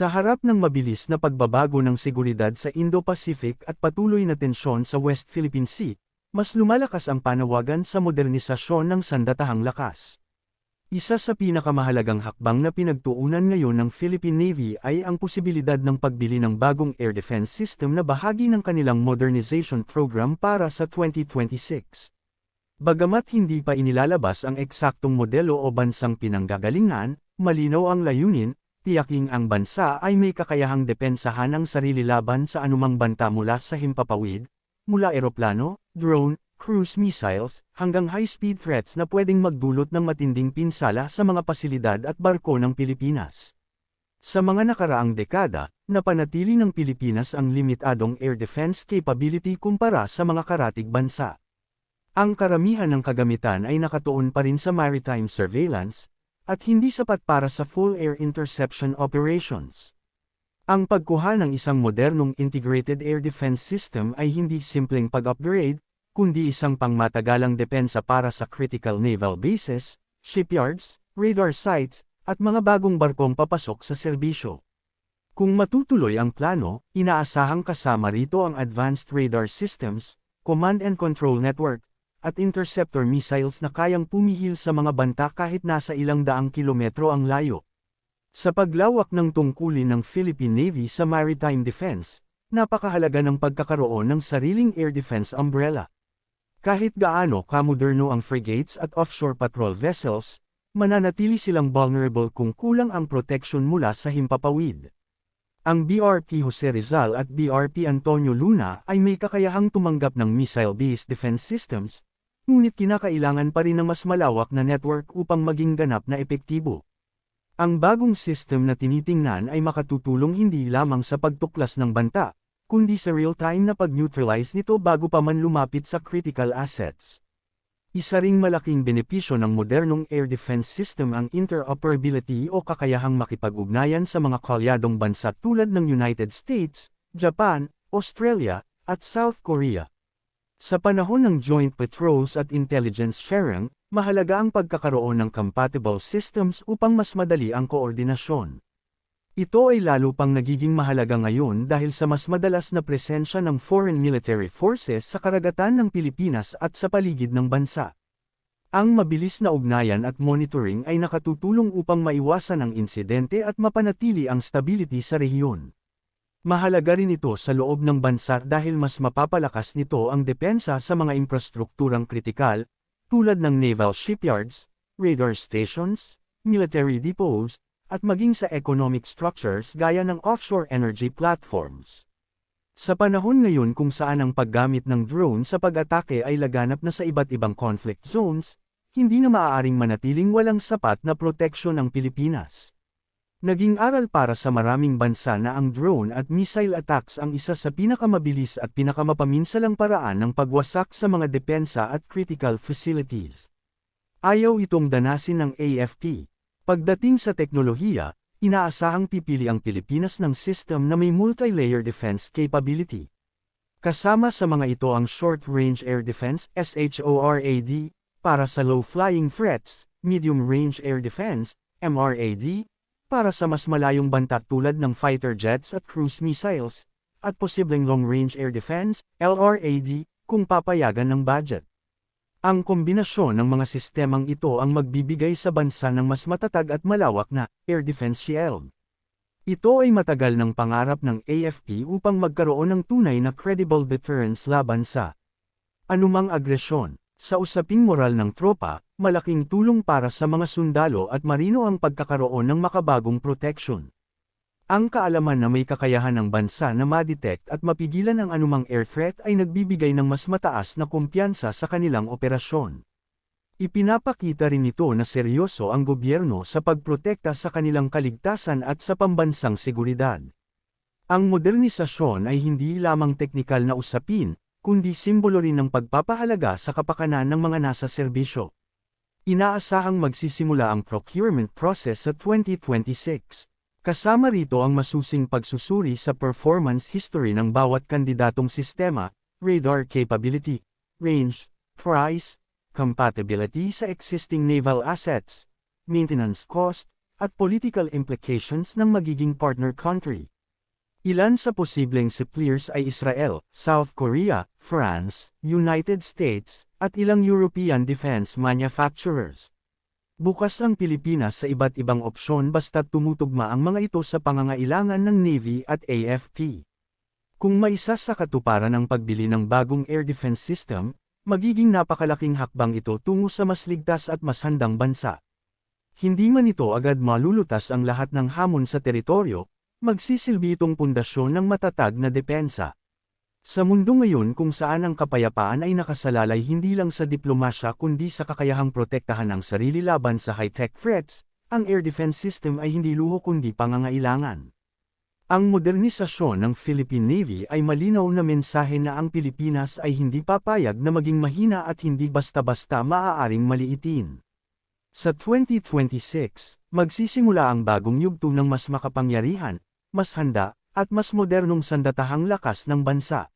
Sa harap ng mabilis na pagbabago ng seguridad sa Indo-Pacific at patuloy na tensyon sa West Philippine Sea, mas lumalakas ang panawagan sa modernisasyon ng sandatahang lakas. Isa sa pinakamahalagang hakbang na pinagtuunan ngayon ng Philippine Navy ay ang posibilidad ng pagbili ng bagong air defense system na bahagi ng kanilang modernization program para sa 2026. Bagamat hindi pa inilalabas ang eksaktong modelo o bansang pinanggagalingan, malinaw ang layunin, tiyaking ang bansa ay may kakayahang depensahan ang sarili laban sa anumang banta mula sa himpapawid, mula eroplano, drone, cruise missiles, hanggang high-speed threats na pwedeng magdulot ng matinding pinsala sa mga pasilidad at barko ng Pilipinas. Sa mga nakaraang dekada, napanatili ng Pilipinas ang limitadong air defense capability kumpara sa mga karatig bansa. Ang karamihan ng kagamitan ay nakatuon pa rin sa maritime surveillance, at hindi sapat para sa full air interception operations. Ang pagkuha ng isang modernong integrated air defense system ay hindi simpleng pag-upgrade, kundi isang pangmatagalang depensa para sa critical naval bases, shipyards, radar sites, at mga bagong barkong papasok sa serbisyo. Kung matutuloy ang plano, inaasahang kasama rito ang advanced radar systems, command and control network, at interceptor missiles na kayang pumihil sa mga banta kahit nasa ilang daang kilometro ang layo. Sa paglawak ng tungkulin ng Philippine Navy sa maritime defense, napakahalaga ng pagkakaroon ng sariling air defense umbrella. Kahit gaano kamoderno ang frigates at offshore patrol vessels, mananatili silang vulnerable kung kulang ang protection mula sa himpapawid. Ang BRP Jose Rizal at BRP Antonio Luna ay may kakayahang tumanggap ng missile-based defense systems, ngunit kinakailangan pa rin ng mas malawak na network upang maging ganap na epektibo. Ang bagong system na tinitingnan ay makatutulong hindi lamang sa pagtuklas ng banta, kundi sa real-time na pag-neutralize nito bago pa man lumapit sa critical assets. Isa ring malaking benepisyo ng modernong air defense system ang interoperability o kakayahang makipag-ugnayan sa mga kalyadong bansa tulad ng United States, Japan, Australia, at South Korea. Sa panahon ng joint patrols at intelligence sharing, mahalaga ang pagkakaroon ng compatible systems upang mas madali ang koordinasyon. Ito ay lalo pang nagiging mahalaga ngayon dahil sa mas madalas na presensya ng foreign military forces sa karagatan ng Pilipinas at sa paligid ng bansa. Ang mabilis na ugnayan at monitoring ay nakatutulong upang maiwasan ang insidente at mapanatili ang stability sa rehiyon. Mahalaga rin ito sa loob ng bansa dahil mas mapapalakas nito ang depensa sa mga infrastrukturang kritikal, tulad ng naval shipyards, radar stations, military depots, at maging sa economic structures gaya ng offshore energy platforms. Sa panahon ngayon kung saan ang paggamit ng drone sa pag-atake ay laganap na sa iba't ibang conflict zones, hindi na maaaring manatiling walang sapat na proteksyon ng Pilipinas. Naging aral para sa maraming bansa na ang drone at missile attacks ang isa sa pinakamabilis at pinakamapaminsalang paraan ng pagwasak sa mga depensa at critical facilities. Ayaw itong danasin ng AFP. Pagdating sa teknolohiya, inaasahang pipili ang Pilipinas ng system na may multi-layer defense capability. Kasama sa mga ito ang Short Range Air Defense SHORAD, para sa low-flying threats, Medium Range Air Defense, MRAD, para sa mas malayong banta tulad ng fighter jets at cruise missiles, at posibleng long-range air defense, LRAD, kung papayagan ng budget. Ang kombinasyon ng mga sistemang ito ang magbibigay sa bansa ng mas matatag at malawak na air defense shield. Ito ay matagal ng pangarap ng AFP upang magkaroon ng tunay na credible deterrence laban sa anumang agresyon. Sa usaping moral ng tropa, malaking tulong para sa mga sundalo at marino ang pagkakaroon ng makabagong protection. Ang kaalaman na may kakayahan ng bansa na ma-detect at mapigilan ang anumang air threat ay nagbibigay ng mas mataas na kumpiyansa sa kanilang operasyon. Ipinapakita rin ito na seryoso ang gobyerno sa pagprotekta sa kanilang kaligtasan at sa pambansang seguridad. Ang modernisasyon ay hindi lamang teknikal na usapin, kundi simbolo rin ng pagpapahalaga sa kapakanan ng mga nasa serbisyo. Inaasahang magsisimula ang procurement process sa 2026. Kasama rito ang masusing pagsusuri sa performance history ng bawat kandidatong sistema, radar capability, range, price, compatibility sa existing naval assets, maintenance cost, at political implications ng magiging partner country. Ilan sa posibleng suppliers ay Israel, South Korea, France, United States, at ilang European defense manufacturers. Bukas ang Pilipinas sa iba't ibang opsyon basta tumutugma ang mga ito sa pangangailangan ng Navy at AFP. Kung maisa sa katuparan ang pagbili ng bagong air defense system, magiging napakalaking hakbang ito tungo sa mas ligtas at mas handang bansa. Hindi man ito agad malulutas ang lahat ng hamon sa teritoryo, magsisilbi itong pundasyon ng matatag na depensa. Sa mundo ngayon kung saan ang kapayapaan ay nakasalalay hindi lang sa diplomasya kundi sa kakayahang protektahan ang sarili laban sa high-tech threats, ang air defense system ay hindi luho kundi pangangailangan. Ang modernisasyon ng Philippine Navy ay malinaw na mensahe na ang Pilipinas ay hindi papayag na maging mahina at hindi basta-basta maaaring maliitin. Sa 2026, magsisimula ang bagong yugto ng mas makapangyarihan, mas handa, at mas modernong sandatahang lakas ng bansa.